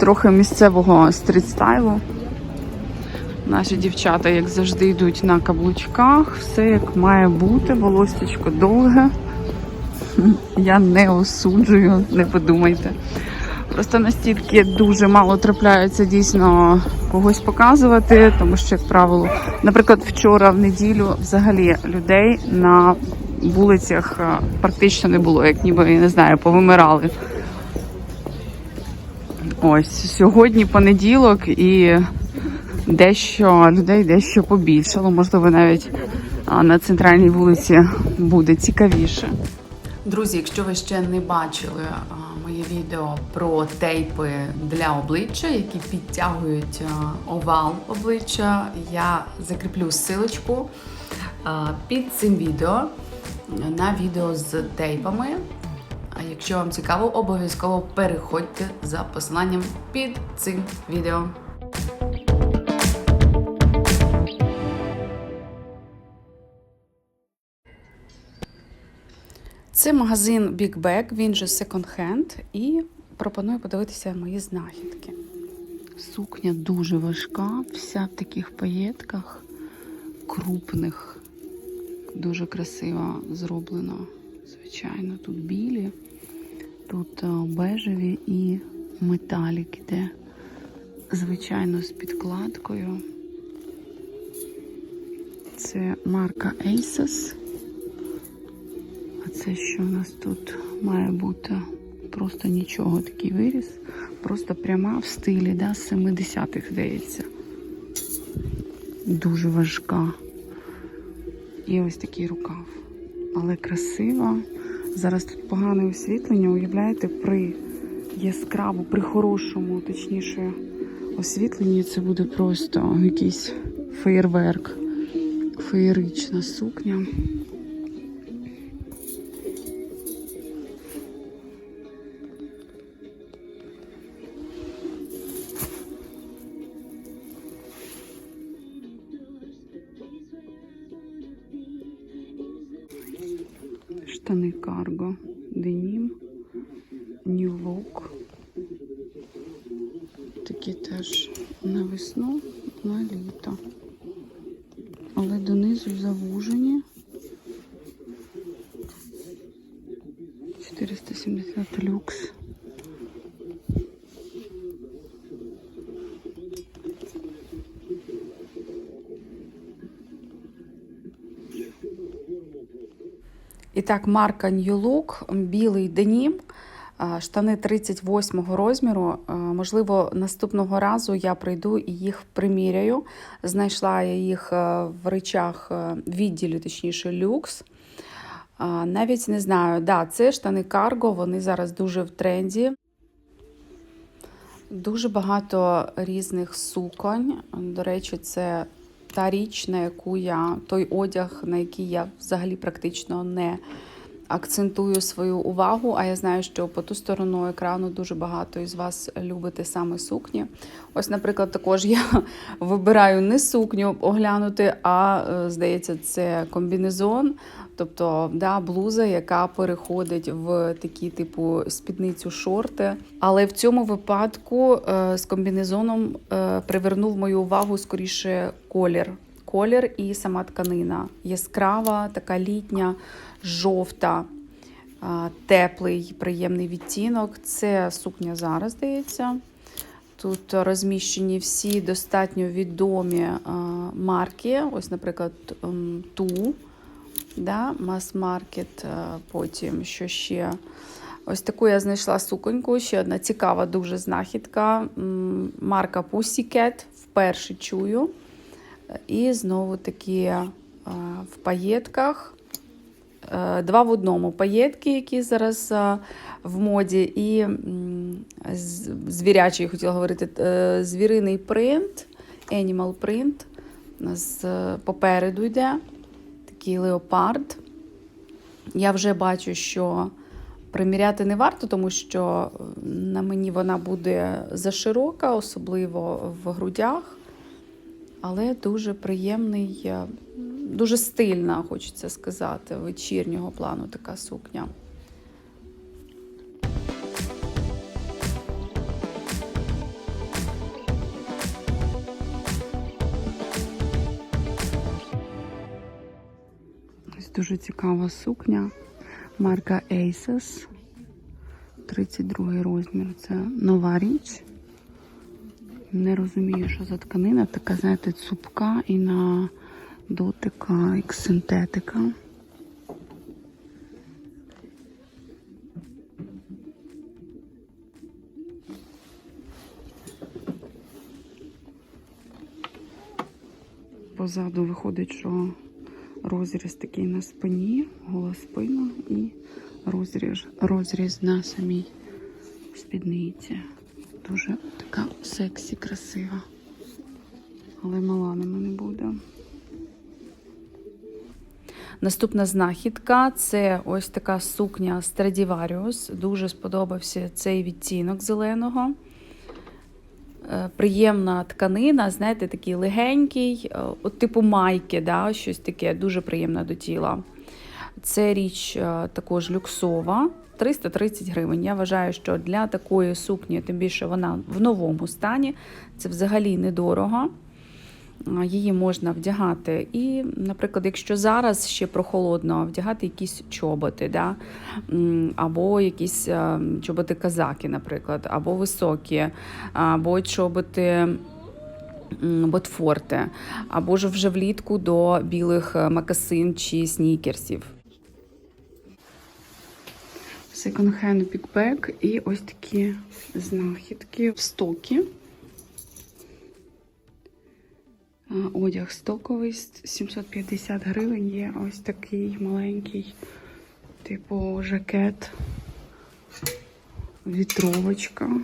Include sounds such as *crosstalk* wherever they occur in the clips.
трохи місцевого стрітстайлу. Наші дівчата, як завжди, йдуть на каблучках, все як має бути, волосечко довге. Я не осуджую, не подумайте. Просто настільки дуже мало трапляється дійсно когось показувати, тому що, як правило, наприклад, вчора в неділю взагалі людей на вулицях е, практично не було, як ніби я не знаю, повимирали. Ось сьогодні понеділок і дещо людей дещо побільшало. Можливо, навіть на центральній вулиці буде цікавіше. Друзі, якщо ви ще не бачили моє відео про тейпи для обличчя, які підтягують овал обличчя, я закріплю силочку під цим відео на відео з тейпами. Якщо вам цікаво, обов'язково переходьте за посиланням під цим відео. Це магазин Big Bag, він же Hand, і пропоную подивитися мої знахідки. Сукня дуже важка, вся в таких паєтках крупних, дуже красиво зроблено. Звичайно, тут білі, тут е, бежеві і металік іде, звичайно, з підкладкою. Це марка Asos. А це що у нас тут має бути? Просто нічого, такий виріс. Просто пряма в стилі, да, з 70-х, здається. Дуже важка. І ось такий рукав. Але красива. Зараз тут погане освітлення. Уявляєте, при яскраво, при хорошому, точніше, освітленні це буде просто якийсь феєрверк. Феєрична сукня. Штани карго, денім, нівок. Такі теж на весну, на літо. Але донизу завужені. 470 люкс. І так, марка New Look, білий денім, штани 38 розміру. Можливо, наступного разу я прийду і їх приміряю. Знайшла я їх в речах відділі, точніше, люкс. Навіть не знаю, да, це штани карго, вони зараз дуже в тренді. Дуже багато різних суконь. До речі, це та річ, на яку я той одяг, на який я взагалі практично не акцентую свою увагу. А я знаю, що по ту сторону екрану дуже багато із вас любите саме сукні. Ось, наприклад, також я *laughs* вибираю не сукню оглянути, а е, здається, це комбінезон. Тобто да, блуза, яка переходить в такі типу спідницю шорти. Але в цьому випадку е, з комбінезоном е, привернув мою увагу скоріше колір. Колір і сама тканина. Яскрава, така літня, жовта, теплий, приємний відтінок. Це сукня зараз, здається. Тут розміщені всі достатньо відомі марки. Ось, наприклад, Ту да, мас-маркет, потім що ще. Ось таку я знайшла суконьку, ще одна цікава дуже знахідка. Марка Pussycat, вперше чую. І знову таки е, в паєтках. Е, Два в одному паєтки, які зараз е, в моді, і звірячий, хотіла говорити, звіриний принт, animal print. З попереду йде такий леопард. Я вже бачу, що приміряти не варто, тому що на мені вона буде заширока, особливо в грудях але дуже приємний, е, дуже стильна, хочеться сказати, вечірнього плану така сукня. Дуже цікава сукня. Марка Aces. 32 розмір. Це нова річ. Не розумію, що за тканина. Така, знаєте, цупка і на дотика, як синтетика. Позаду виходить, що розріз такий на спині, гола спина і розріз, розріз на самій спідниці. Дуже така сексі, красива. Але мала на мене буде. Наступна знахідка це ось така сукня Stradivarius. Дуже сподобався цей відтінок зеленого. Е, Приємна тканина, знаєте, такий легенький, е, от типу майки, да, щось таке, дуже приємне до тіла. Це річ е, також люксова, 330 гривень. Я вважаю, що для такої сукні, тим більше вона в новому стані, це взагалі недорого. Її можна вдягати. І, наприклад, якщо зараз ще прохолодно, вдягати якісь чоботи, да? Або якісь е, чоботи казаки, наприклад, або високі, або чоботи. Ботфорти, або ж вже влітку до білих е, макасин чи снікерсів. Секонд-хенд пікбек і ось такі знахідки в стокі. Одяг стоковий 750 гривень. Є ось такий маленький, типу жакет, вітровочка.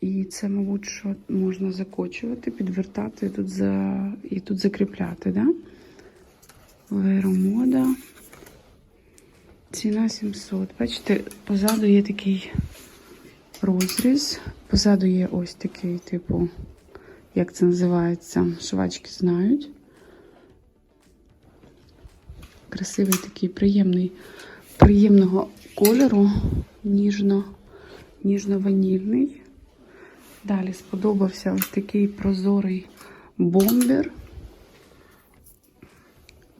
І це, мабуть, що можна закочувати, підвертати тут за... і тут закріпляти, да? Веромода. Ціна 700. Бачите, позаду є такий розріз. Позаду є ось такий, типу, як це називається, швачки знають. Красивий такий, приємний, приємного кольору, ніжно, ніжно-ванільний. Далі сподобався ось такий прозорий бомбер.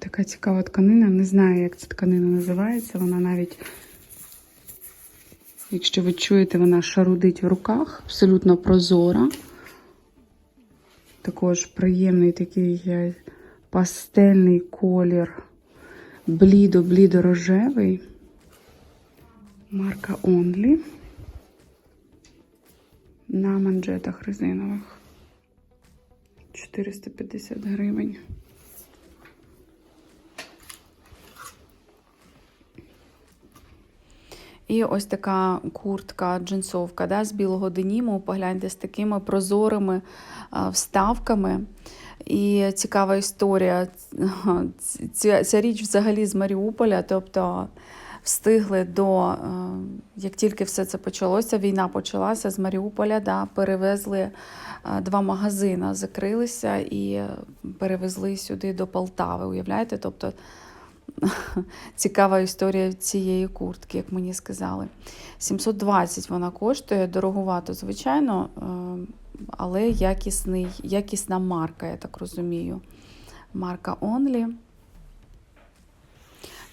Така цікава тканина. Не знаю, як ця тканина називається. Вона навіть, якщо ви чуєте, вона шарудить в руках, абсолютно прозора. Також приємний такий пастельний колір, блідо-блідо рожевий. Марка Only. На манжетах резинових. 450 гривень. І ось така куртка, джинсовка да, з білого деніму. Погляньте з такими прозорими вставками. І цікава історія. *laughs* Ця, ця річ взагалі з Маріуполя. Тобто встигли до, як тільки все це почалося, війна почалася з Маріуполя, да, перевезли два магазини, закрилися і перевезли сюди до Полтави. Уявляєте? Тобто *laughs* Цікава історія цієї куртки, як мені сказали. 720 вона коштує, дороговато, звичайно, е, але якісний, якісна марка, я так розумію. Марка Only.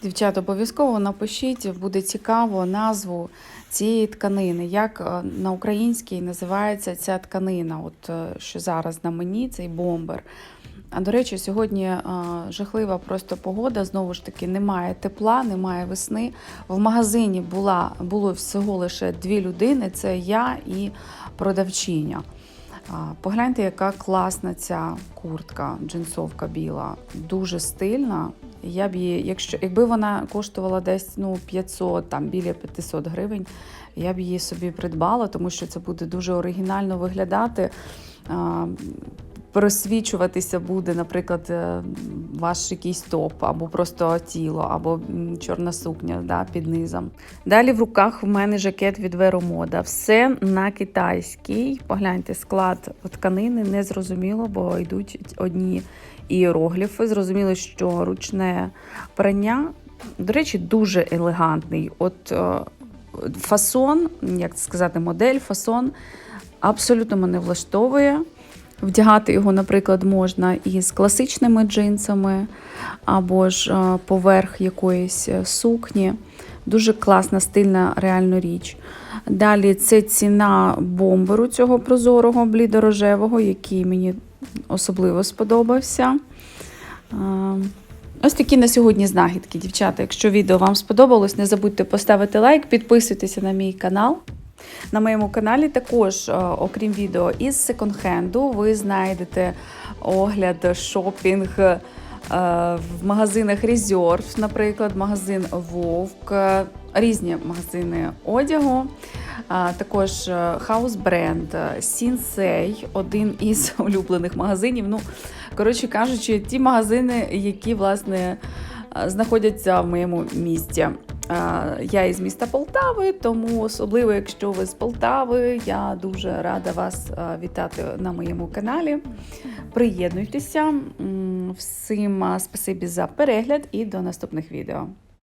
Дівчата, обов'язково напишіть, буде цікаво назву цієї тканини. Як е, на українській називається ця тканина, от е, що зараз на мені, цей бомбер. А до речі, сьогодні а, жахлива просто погода. Знову ж таки, немає тепла, немає весни. В магазині була, було всього лише дві людини: це я і продавчиня. А, погляньте, яка класна ця куртка, джинсовка біла, дуже стильна. Я б її, якщо якби вона коштувала десь ну 500, там біля 500 гривень, я б її собі придбала, тому що це буде дуже оригінально виглядати. А, просвічуватися буде, наприклад, е, ваш якийсь топ, або просто тіло, або чорна сукня да, під низом. Далі в руках в мене жакет від Веромода. Все на китайський. Погляньте, склад тканини не зрозуміло, бо йдуть одні іерогліфи. Зрозуміло, що ручне прання, до речі, дуже елегантний. От е, фасон, як сказати, модель, фасон абсолютно мене влаштовує. Вдягати його, наприклад, можна із класичними джинсами або ж е, поверх якоїсь е, сукні. Дуже класна, стильна, реально річ. Далі це ціна бомберу цього прозорого блідорожевого, який мені особливо сподобався. Е, Ось такі на сьогодні знахідки, дівчата. Якщо відео вам сподобалось, не забудьте поставити лайк, підписуйтеся на мій канал. На моєму каналі також, е, окрім відео із секонд-хенду, ви знайдете огляд, шопінг е, в магазинах Reserve, наприклад, магазин Вовк, е, різні магазини одягу. Також е, хаус бренд Сінсей, один із *laughs* улюблених магазинів. Ну, коротше кажучи, ті магазини, які власне знаходяться в моєму місті. Я із міста Полтави, тому особливо, якщо ви з Полтави, я дуже рада вас вітати на моєму каналі. Приєднуйтеся. Всім спасибі за перегляд і до наступних відео.